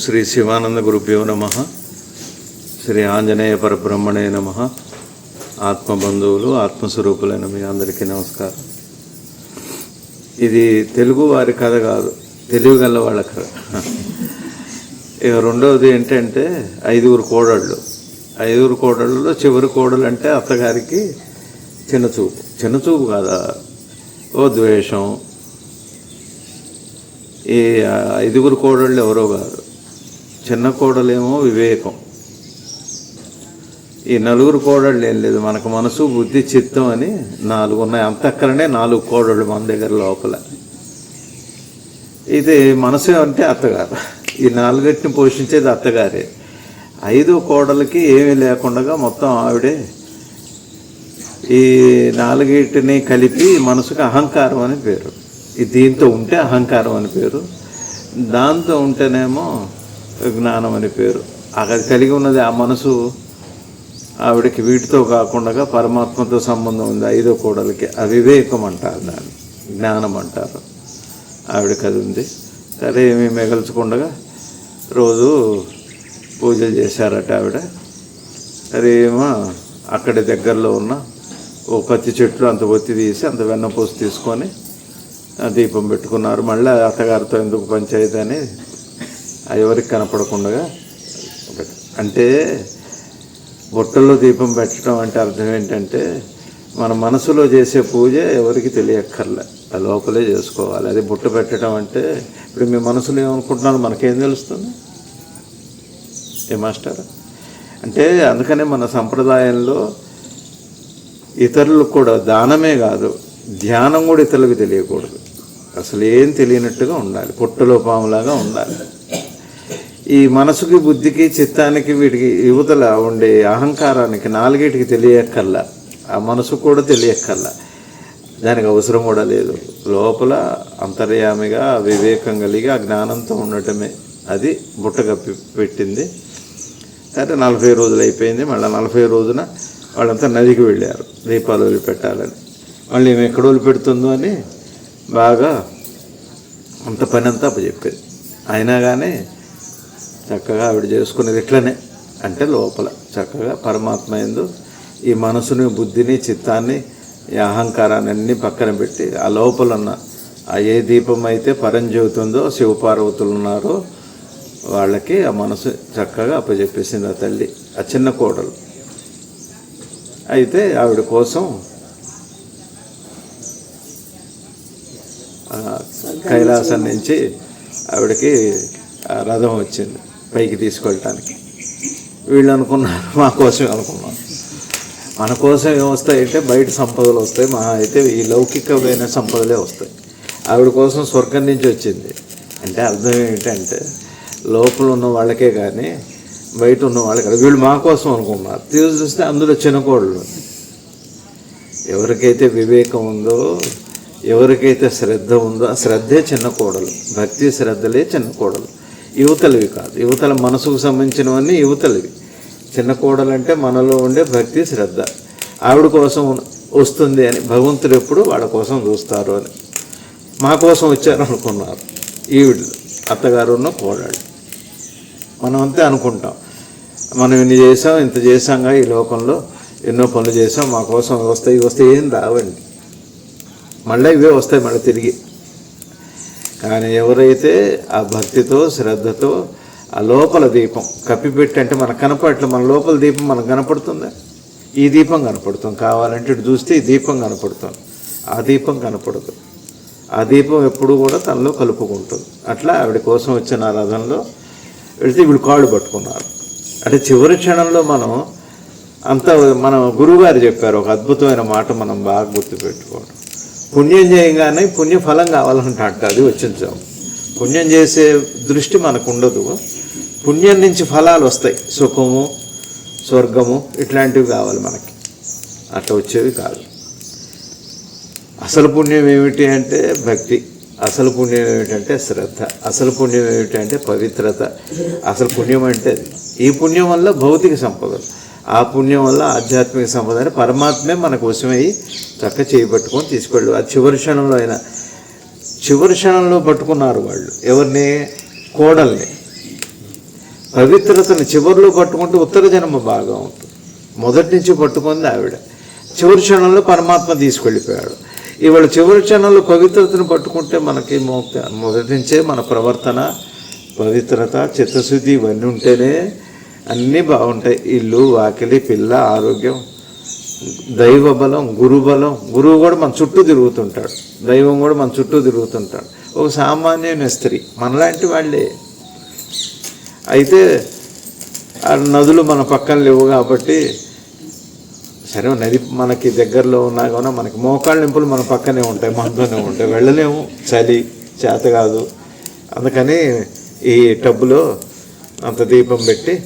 శ్రీ శివానంద గురుభ్యో నమ. శ్రీ ఆంజనేయ పరబ్రహ్మణే నమ. ఆత్మబంధువులు ఆత్మస్వరూపులైన మీ అందరికీ నమస్కారం. ఇది తెలుగు వారి కథ కాదు తెలుగు గల వాళ్ళ కథ. ఇక రెండవది ఏంటంటే ఐదుగురు కోడళ్ళు. ఐదుగురు కోడళ్ళలో చివరి కోడలు అంటే అత్తగారికి చిన్నచూపు. చిన్నచూపు కాదా? ఓ ద్వేషం. ఈ ఐదుగురు కోడళ్ళు ఎవరో కాదు. చిన్న కోడలేమో వివేకం. ఈ నలుగురు కోడళ్ళు ఏం లేదు మనకు మనసు బుద్ధి చిత్తం అని నాలుగు ఉన్నాయి. అంతక్కడనే నాలుగు కోడళ్ళు మన దగ్గర లోపల. ఇది మనసు అంటే అత్తగారు. ఈ నాలుగటిని పోషించేది అత్తగారే. ఐదు కోడలకి ఏమీ లేకుండా మొత్తం ఆవిడే ఈ నాలుగిటిని కలిపి మనసుకు అహంకారం అని పేరు. ఈ దీంతో ఉంటే అహంకారం అని పేరు. దాంతో ఉంటేనేమో జ్ఞానం అని పేరు. అక్కడ కలిగి ఉన్నది ఆ మనసు ఆవిడకి వీటితో కాకుండా పరమాత్మతో సంబంధం ఉంది. ఐదో కోడలకి అవివేకం అంటారు దాన్ని. జ్ఞానం అంటారు. ఆవిడకి అది ఉంది. సరే ఏమి మిగల్చకుండా రోజు పూజలు చేశారట ఆవిడ. అదేమో అక్కడి దగ్గరలో ఉన్న ఓ పత్తి చెట్లు అంత ఒత్తి తీసి అంత వెన్నపూసి తీసుకొని దీపం పెట్టుకున్నారు. మళ్ళీ అత్తగారితో ఎందుకు పంచాయతీ అని ఎవరికి కనపడకుండా అంటే బుట్టల్లో దీపం పెట్టడం అంటే అర్థం ఏంటంటే మన మనసులో చేసే పూజ ఎవరికి తెలియక్కర్లే. ఆ లోపలే చేసుకోవాలి. అది బుట్ట పెట్టడం అంటే ఇప్పుడు మీ మనసులో ఏమనుకుంటున్నారో? మనకేం తెలుస్తుంది? ఏ మాస్టర్? అంటే అందుకనే మన సంప్రదాయంలో ఇతరులకు కూడా దానమే కాదు ధ్యానం కూడా ఇతరులకు తెలియకూడదు. అసలు ఏం తెలియనట్టుగా ఉండాలి. పొట్టలో పాములాగా ఉండాలి. ఈ మనసుకి బుద్ధికి చిత్తానికి వీటికి యువతల ఉండే అహంకారానికి నాలుగిటికి తెలియక్కర్లా. ఆ మనసు కూడా తెలియక్కర్లా. దానికి అవసరం కూడా లేదు. లోపల అంతర్యామిగా వివేకం కలిగి ఆ జ్ఞానంతో ఉండటమే. అది బుట్ట కప్పి పెట్టింది. అయితే నలభై రోజులు అయిపోయింది. మళ్ళీ నలభై రోజున వాళ్ళంతా నదికి వెళ్ళారు. దీపాలు వదిలిపెట్టాలని. మళ్ళీ మేము ఎక్కడ వదిలిపెడుతుందో అని బాగా అంత పని అంతా అప్పచెప్పేది. అయినా కానీ చక్కగా ఆవిడ చేసుకునేది ఇట్లనే. అంటే లోపల చక్కగా పరమాత్మ ఎందు ఈ మనసుని బుద్ధిని చిత్తాన్ని ఈ అహంకారాన్ని అన్ని పక్కన పెట్టి ఆ లోపల ఉన్న ఆ ఏ దీపం అయితే పరంజ్యోతుందో శివపార్వతులు ఉన్నారో వాళ్ళకి ఆ మనసు చక్కగా అప్పచెప్పేసింది ఆ తల్లి ఆ చిన్న కోడలు. అయితే ఆవిడ కోసం కైలాసం నుంచి ఆవిడకి రథం వచ్చింది. పైకి తీసుకెళ్ళటానికి. వీళ్ళు అనుకున్నారు మా కోసం అనుకున్నాం మన కోసం ఏమొస్తాయంటే బయట సంపదలు వస్తాయి మా అయితే ఈ లౌకికమైన సంపదలే వస్తాయి. ఆవిడ కోసం స్వర్గం నుంచి వచ్చింది. అంటే అర్థం ఏంటంటే లోపల ఉన్న వాళ్ళకే కానీ బయట ఉన్న వాళ్ళకి వీళ్ళు మా కోసం అనుకున్నారు. తీసి చూస్తే అందులో చిన్నకోళ్ళు. ఎవరికైతే వివేకం ఉందో ఎవరికైతే శ్రద్ధ ఉందో ఆ శ్రద్ధే చిన్న కోడలు. భక్తి శ్రద్ధలే చిన్న కోడలు. యువతలవి కాదు. యువతల మనసుకు సంబంధించినవన్నీ యువతలవి. చిన్న కోడలంటే మనలో ఉండే భక్తి శ్రద్ధ. ఆవిడ కోసం వస్తుంది అని భగవంతుడు ఎప్పుడు వాళ్ళ కోసం చూస్తారు అని. మా కోసం వచ్చారు అనుకున్నారు ఈవిడ అత్తగారు ఉన్న కోడళ్ళు. మనం అంతే అనుకుంటాం. మనం ఇన్ని చేసాం ఇంత చేసాంగా ఈ లోకంలో. ఎన్నో పనులు చేసాం మా కోసం వస్తాయి వస్తాయి ఏం రావండి. మళ్ళీ ఇవే వస్తాయి మళ్ళీ తిరిగి. కానీ ఎవరైతే ఆ భక్తితో శ్రద్ధతో ఆ లోపల దీపం కప్పిపెట్టి అంటే మనకు కనపడట్లే మన లోపల దీపం మనకు కనపడుతుందా? ఈ దీపం కనపడుతుంది. కావాలంటే ఇటు చూస్తే ఈ దీపం కనపడుతుంది. ఆ దీపం కనపడదు. ఆ దీపం ఎప్పుడు కూడా తనలో కలుపుకుంటుంది. అట్లా ఆవిడ కోసం వచ్చిన ఆ రథంలో వెళితే వీళ్ళు కాళ్ళు పట్టుకున్నారు. అంటే చివరి క్షణంలో మనం అంత మన గురువుగారు చెప్పారు ఒక అద్భుతమైన మాట మనం బాగా గుర్తుపెట్టుకోవడం పుణ్యం చేయగానే పుణ్యఫలం కావాలంటాడు అంట అది వచ్చించాం పుణ్యం చేసే దృష్టి మనకు ఉండదు పుణ్యం నుంచి ఫలాలు వస్తాయి. సుఖము స్వర్గము ఇట్లాంటివి కావాలి మనకి. అట్లా వచ్చేవి కాదు. అసలు పుణ్యం ఏమిటి అంటే భక్తి. అసలు పుణ్యం ఏమిటంటే శ్రద్ధ. అసలు పుణ్యం ఏమిటంటే పవిత్రత. అసలు పుణ్యం అంటే అది. ఈ పుణ్యం వల్ల భౌతిక సంపదలు. ఆ పుణ్యం వల్ల ఆధ్యాత్మిక సంపదని పరమాత్మే మనకు వశమై చక్క చేయబట్టుకొని తీసుకెళ్ళు ఆ చివరి క్షణంలో అయినా చివరి క్షణంలో పట్టుకున్నారు వాళ్ళు. ఎవరిని? కోడల్ని. పవిత్రతను చివరిలో పట్టుకుంటే ఉత్తర జన్మ బాగా ఉంటుంది మొదటి నుంచి పట్టుకుంది ఆవిడ. చివరి క్షణంలో పరమాత్మ తీసుకెళ్ళిపోయాడు. ఇవాళ చివరి క్షణంలో పవిత్రతను పట్టుకుంటే మనకి మొదటి నుంచే మన ప్రవర్తన పవిత్రత చిత్తశుద్ధి ఇవన్నీ ఉంటేనే అన్నీ బాగుంటాయి. ఇల్లు వాకిలి పిల్ల ఆరోగ్యం దైవ బలం గురు బలం గురువు కూడా మన చుట్టూ తిరుగుతుంటాడు. దైవం కూడా మన చుట్టూ తిరుగుతుంటాడు. ఒక సామాన్య స్త్రీ మనలాంటి వాళ్ళే. అయితే ఆ నదులు మన పక్కన లేవు కాబట్టి సరే నది మనకి దగ్గరలో ఉన్నా కానీ మనకి మోకాళ్ళ నింపులు మన పక్కనే ఉంటాయి మనతోనే ఉంటాయి. వెళ్ళలేము. చలి చేత కాదు. అందుకని ఈ టబ్బులో అంత దీపం పెట్టి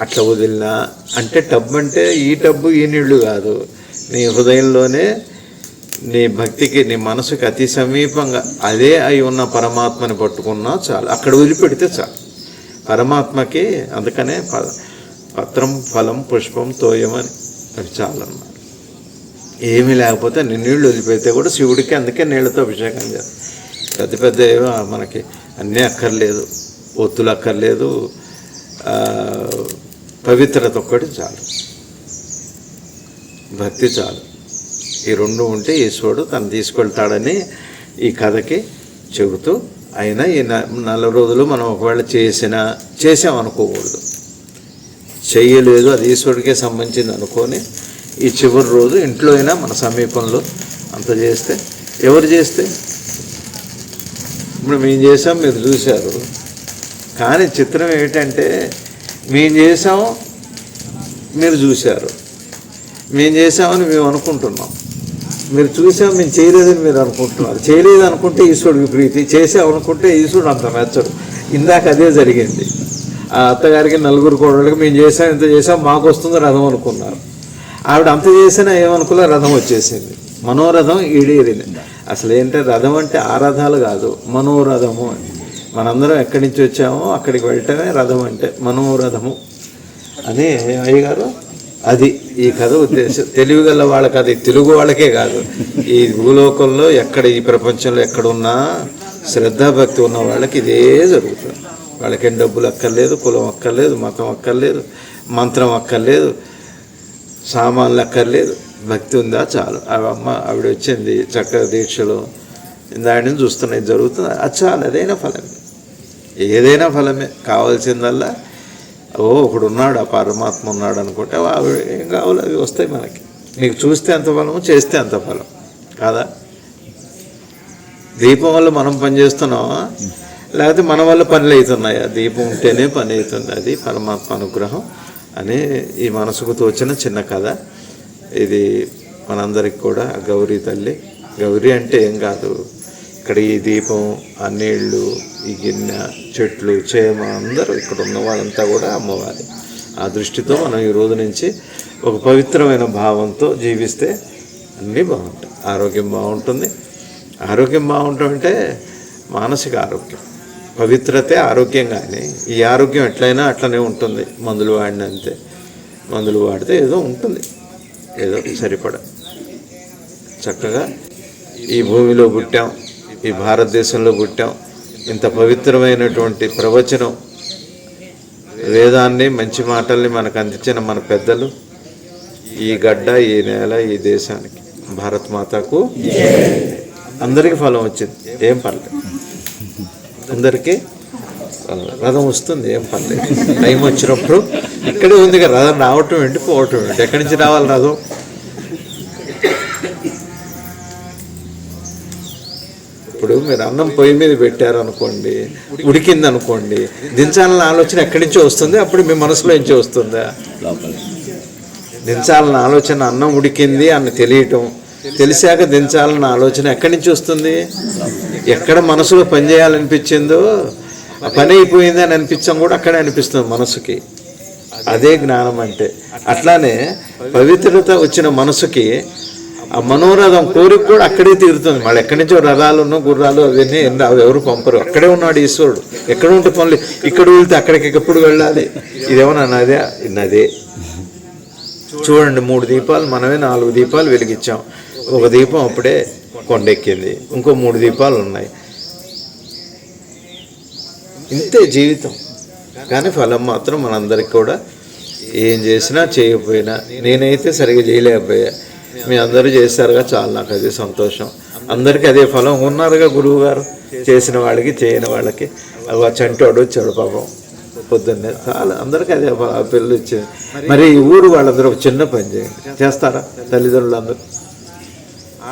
అట్లా వదిలినా. అంటే టబ్ అంటే ఈ టబ్బు ఈ నీళ్ళు కాదు. నీ హృదయంలోనే నీ భక్తికి నీ మనసుకి అతి సమీపంగా అదే అయి ఉన్న పరమాత్మని పట్టుకున్నా చాలు. అక్కడ వదిలిపెడితే చాలు. పరమాత్మకి అందుకనే ప- పత్రం ఫలం పుష్పం తోయమని అవి అది చాలన్నమాట. ఏమీ లేకపోతే నేను నీళ్ళు వదిలిపెడితే కూడా శివుడికి అందుకే నీళ్ళతో అభిషేకం చేయాలి పెద్ద పెద్ద మనకి అన్నీ అక్కర్లేదు. ఒత్తులు అక్కర్లేదు. పవిత్రత ఒక్కటి చాలు. భక్తి చాలు. ఈ రెండు ఉంటే ఈశ్వరుడు తను తీసుకెళ్తాడని ఈ కథకి చెబుతూ అయినా ఈ న- నలభై రోజులు మనం ఒకవేళ చేసినా చేసామనుకోకూడదు. చెయ్యలేదు అది ఈశ్వరుడికే సంబంధించింది అనుకొని ఈ చివరి రోజు ఇంట్లో అయినా మన సమీపంలో అంత చేస్తే ఎవరు చేస్తే? ఇప్పుడు మేము చేసాం మీరు చూశారు. కానీ చిత్రం ఏంటంటే మేము చేసాం మీరు చూశారు. మేము చేసామని మేము అనుకుంటున్నాం. మీరు చూసాం మేము చేయలేదని మీరు అనుకుంటున్నారు. చేయలేదు అనుకుంటే ఈశ్వరుడికి ప్రీతి చేసామనుకుంటే ఈశ్వరుడు అంత మెచ్చడు. ఇందాక అదే జరిగింది. ఆ అత్తగారికి నలుగురు కోడళ్ళకి మేము చేసాం ఇంత చేసాం మాకు వస్తుంది రథం అనుకున్నారు. ఆవిడ అంత చేసినా ఏమనుకున్నా రథం వచ్చేసింది. మనోరథం ఈడేరింది. అసలు ఏంటంటే రథం అంటే ఆ రథాలు కాదు మనోరథము అని. మనందరం ఎక్కడి నుంచి వచ్చామో అక్కడికి వెళ్ళటమే రథం అంటే మనోరథము. అని అయ్యగారు అది ఈ కథ ఉద్దేశం. తెలివిగల వాళ్ళకి అది తెలుగు వాళ్ళకే కాదు. ఈ భూలోకంలో ఎక్కడ ఈ ప్రపంచంలో ఎక్కడున్నా శ్రద్ధాభక్తి ఉన్న వాళ్ళకి ఇదే జరుగుతుంది. వాళ్ళకేం డబ్బులు అక్కర్లేదు కులం అక్కర్లేదు మతం అక్కర్లేదు మంత్రం అక్కర్లేదు సామాన్లు అక్కర్లేదు. భక్తి ఉందా? చాలు. అమ్మ ఆవిడ వచ్చింది చక్కగా దీక్షలో. దాడిని చూస్తున్నాయి జరుగుతుంది. అది చాలు అదైనా ఫలం. ఏదైనా ఫలమే కావాల్సిందల్లా ఓ ఒకడు ఉన్నాడు ఆ పరమాత్మ ఉన్నాడు అనుకుంటే ఆవిడ ఏం కావాలో అవి వస్తాయి మనకి. నీకు చూస్తే ఎంత ఫలము చేస్తే అంత ఫలం. కాదా? దీపం వల్ల మనం పని చేస్తున్నామా? లేకపోతే మన వల్ల పనులు అవుతున్నాయా? దీపం ఉంటేనే పని అవుతుంది అది పరమాత్మ అనుగ్రహం అని ఈ మనసుకు తోచిన చిన్న కథ. ఇది మనందరికి కూడా గౌరీ తల్లి. గౌరీ అంటే ఏం కాదు. ఇక్కడ ఈ దీపం ఆ నీళ్ళు ఈ గిన్నె చెట్లు చేమ అందరూ ఇక్కడ ఉన్న వాళ్ళంతా కూడా అమ్మవారి. ఆ దృష్టితో మనం ఈ రోజు నుంచి ఒక పవిత్రమైన భావంతో జీవిస్తే అన్నీ బాగుంటాయి. ఆరోగ్యం బాగుంటుంది. ఆరోగ్యం బాగుంటాం అంటే మానసిక ఆరోగ్యం. పవిత్రతే ఆరోగ్యం కానీ ఈ ఆరోగ్యం ఎట్లయినా అట్లనే ఉంటుంది. మందులు వాడినంతే మందులు వాడితే ఏదో ఉంటుంది. ఏదో సరిపడ. చక్కగా ఈ భూమిలో పుట్టాం. ఈ భారతదేశంలో పుట్టాం. ఇంత పవిత్రమైనటువంటి ప్రవచనం వేదాన్ని మంచి మాటల్ని మనకు అందించిన మన పెద్దలు ఈ గడ్డ ఈ నేల ఈ దేశానికి. భారత్ మాతకు అందరికీ ఫలం వచ్చింది. ఏం పర్లేదు. అందరికీ రథం వస్తుంది ఏం పర్లేదు. టైం వచ్చినప్పుడు ఇక్కడే ఉంది కదా రథం రావటం ఏంటి పోవటం ఏంటి? ఎక్కడి నుంచి రావాలి రథం? ఇప్పుడు మీరు అన్నం పొయ్యి మీద పెట్టారు అనుకోండి ఉడికింది అనుకోండి దించాలన్న ఆలోచన ఎక్కడి నుంచో వస్తుంది? అప్పుడు మీ మనసులో నుంచి వస్తుందా? దించాలన్న ఆలోచన అన్నం ఉడికింది అని తెలియటం తెలిసాక దించాలన్న ఆలోచన ఎక్కడి నుంచి వస్తుంది? ఎక్కడ మనసులో పని చేయాలనిపించిందో ఆ పని అయిపోయింది అని అనిపించడం కూడా అక్కడే అనిపిస్తుంది మనసుకి. అదే జ్ఞానం అంటే. అట్లానే పవిత్రత వచ్చిన మనసుకి ఆ మనోరథం కోరిక కూడా అక్కడే తీరుతుంది. మళ్ళీ ఎక్కడి నుంచో రథాలు ఉన్న గుర్రాలు అవన్నీ ఎన్ని- అవి ఎవరు పంపరు. అక్కడే ఉన్నాడు ఈశ్వరుడు. ఎక్కడ ఉంటే పనులు ఇక్కడ వెళ్తే అక్కడికి ఎప్పుడు వెళ్ళాలి? ఇదేమన్నా నదే? నదే. చూడండి మూడు దీపాలు మనమే నాలుగు దీపాలు వెలిగించాం. ఒక దీపం అప్పుడే కొండెక్కింది. ఇంకో మూడు దీపాలు ఉన్నాయి. ఇంతే జీవితం. కానీ ఫలం మాత్రం మనందరికి కూడా ఏం చేసినా చేయకపోయినా. నేనైతే సరిగా చేయలేకపోయా. మీ అందరూ చేశారుగా చాలా నాకు అది సంతోషం. అందరికీ అదే ఫలం. ఉన్నారుగా గురువు గారు చేసిన వాళ్ళకి చేయని వాళ్ళకి. అవి చంటోడు వచ్చాడు పాపం. పొద్దున్నే చాలా అందరికీ అదే పెళ్ళి ఆ పిల్లలు ఇచ్చింది. మరి ఈ ఊరు వాళ్ళందరూ ఒక చిన్న పని చేయండి. చేస్తారా? తల్లిదండ్రులందరూ.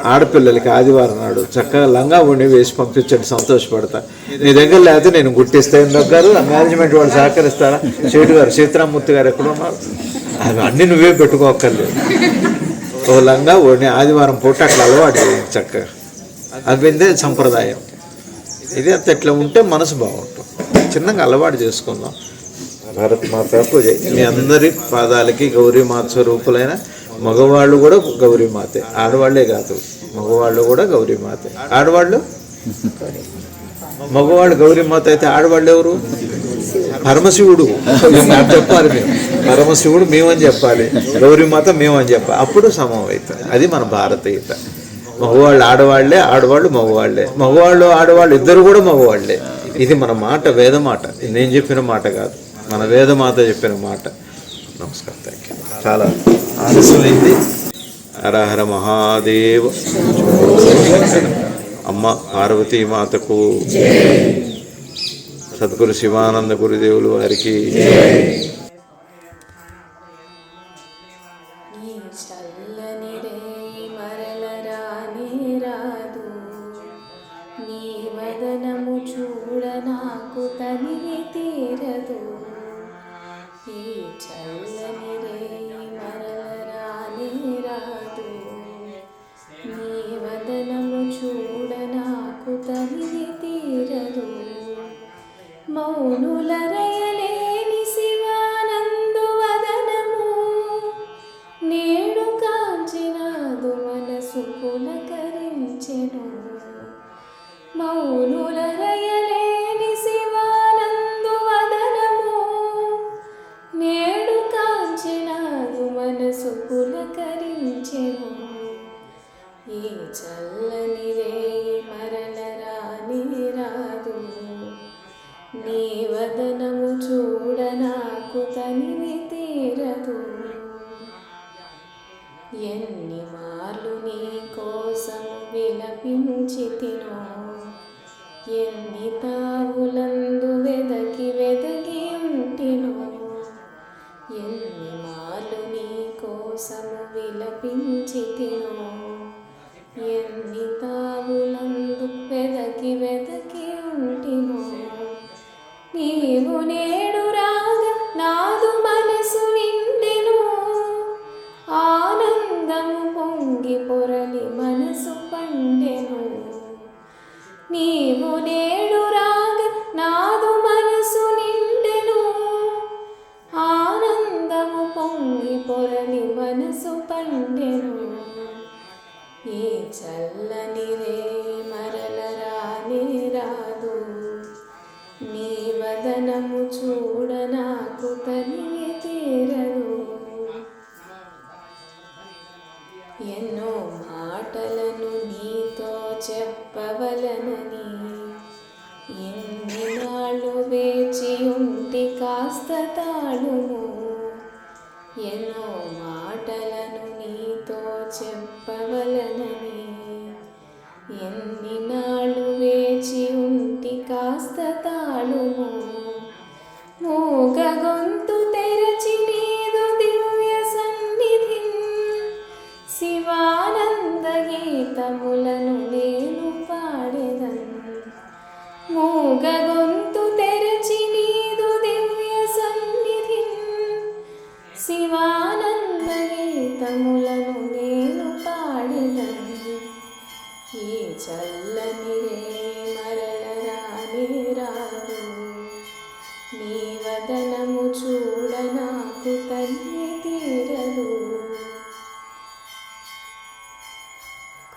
ఆడపిల్లలకి ఆదివారం నాడు చక్కగా లంగా ఉండి వేసి పంపించండి సంతోషపడతా. నీ దగ్గర లేకపోతే నేను గుర్తిస్తే ఎందుకు గారు మేనేజ్మెంట్ వాళ్ళు సహకరిస్తారా? చేటు గారు సీతారామూర్తి గారు ఎక్కడ ఉన్నారు అవి అన్ని నువ్వే పెట్టుకోక్కర్లేదు. ఓ లంగా ఆదివారం పూట అట్లా అలవాటు చేయండి చక్కగా అవిందే సంప్రదాయం. ఇది అంత ఇట్లా ఉంటే మనసు బాగుంటుంది. చిన్నగా అలవాటు చేసుకుందాం. భారత్ మాత పూజ మీ అందరి పాదాలకి గౌరీ మాత స్వరూపులైన మగవాళ్ళు కూడా గౌరీ మాతే. ఆడవాళ్ళే కాదు మగవాళ్ళు కూడా గౌరీ మాతే. ఆడవాళ్ళు? మగవాళ్ళు గౌరీ మాత అయితే ఆడవాళ్ళు ఎవరు? పరమశివుడు. నాకు చెప్పాలి మేము పరమశివుడు మేమని చెప్పాలి. గౌరీ మాత మేమని చెప్పాలి అప్పుడు సమం అది మన భారతీయత. మగవాళ్ళు ఆడవాళ్ళే ఆడవాళ్ళు మగవాళ్ళే. మగవాళ్ళు ఆడవాళ్ళు ఇద్దరు కూడా మగవాళ్ళే. ఇది మన మాట వేద మాట. నేను చెప్పిన మాట కాదు. మన వేదమాత చెప్పిన మాట. నమస్కారం. థ్యాంక్ యూ చాలా ఆలస్యమైంది. హరహర మహాదేవ. అమ్మ పార్వతీ మాతకు. సద్గురు శివానంద గురుదేవులు వారికి. చూడ నాకు తనివి తీరదు. ఈ చల్ల ఈ చల్లని రేయి మరల రాని రాదు. నీ వదనము చూడ నాకు తనివి తీరదు. ఎన్ని మార్లు నీ కోసం విలపించి తిను. ఎన్ని తావులందు వెదకి వెదకి ఉంటిను. ఎన్ని మార్లు నీ కోసము విలపించి తినో. ఎన్ని తావులందు వెదకి వెదకి చూడ నాకు తనివి తీరదు ఎన్నో మాటలను నీతో చెప్పవలనని ఎన్ని నాళ్ళు వేచి ఉంటి కాస్త తాళుము ఎన్నో మాటలను నీతో చెప్పవలనని ఎన్ని నా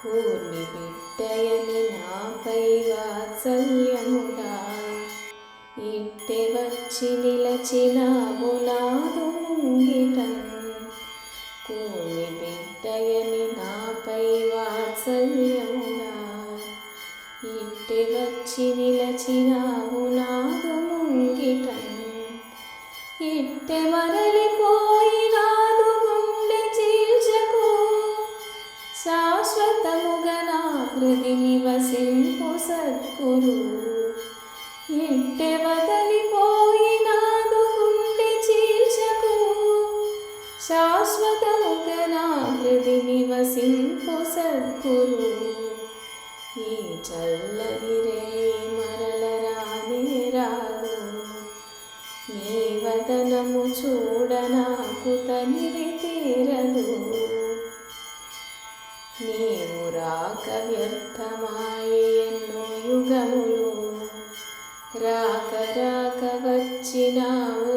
పూర్ణి బిడ్డయని నాపై వాత్సల్యముడాయి ఇట్టె వచ్చి నిలచినాము నాదు ముంగిటం. కూని బిడ్డయని నాపై వాత్సల్యముగా ఇట్టె వచ్చి నిలచినాము నాదు ముంగిటం. మరలి సద్గురు ఇంటి వదలిపోయినాదు గుండె చీల్చకు. శాశ్వతముగా నా హృది నివసింపు సద్గురు. ఈ చల్లని వచ్చినావు